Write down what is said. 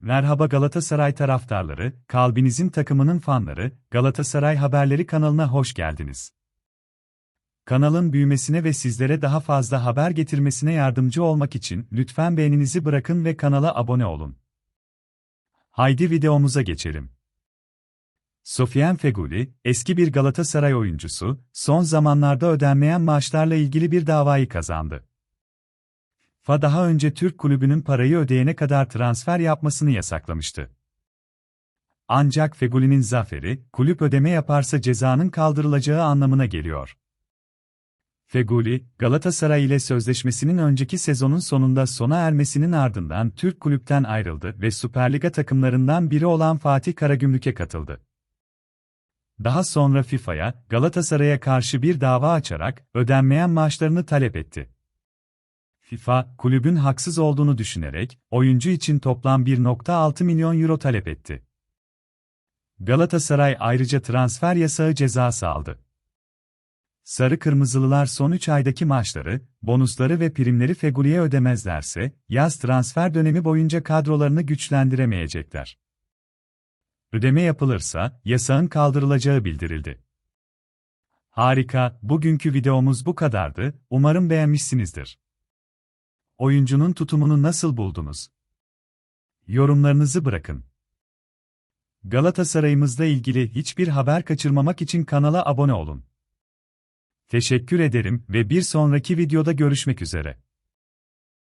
Merhaba Galatasaray taraftarları, kalbinizin takımının fanları, Galatasaray Haberleri kanalına hoş geldiniz. Kanalın büyümesine ve sizlere daha fazla haber getirmesine yardımcı olmak için lütfen beğeninizi bırakın ve kanala abone olun. Haydi videomuza geçelim. Sofyan Feguli, eski bir Galatasaray oyuncusu, son zamanlarda ödenmeyen maaşlarla ilgili bir davayı kazandı. FA daha önce Türk kulübünün parayı ödeyene kadar transfer yapmasını yasaklamıştı. Ancak Feguli'nin zaferi, kulüp ödeme yaparsa cezanın kaldırılacağı anlamına geliyor. Feguli, Galatasaray ile sözleşmesinin önceki sezonun sonunda sona ermesinin ardından Türk kulüpten ayrıldı ve Süperliga takımlarından biri olan Fatih Karagümrük'e katıldı. Daha sonra FIFA'ya, Galatasaray'a karşı bir dava açarak ödenmeyen maaşlarını talep etti. FIFA, kulübün haksız olduğunu düşünerek, oyuncu için toplam 1.6 milyon euro talep etti. Galatasaray ayrıca transfer yasağı cezası aldı. Sarı Kırmızılılar son 3 aydaki maçları, bonusları ve primleri Feguli'ye ödemezlerse, yaz transfer dönemi boyunca kadrolarını güçlendiremeyecekler. Ödeme yapılırsa, yasağın kaldırılacağı bildirildi. Harika, bugünkü videomuz bu kadardı, umarım beğenmişsinizdir. Oyuncunun tutumunu nasıl buldunuz? Yorumlarınızı bırakın. Galatasaray'ımızla ilgili hiçbir haber kaçırmamak için kanala abone olun. Teşekkür ederim ve bir sonraki videoda görüşmek üzere.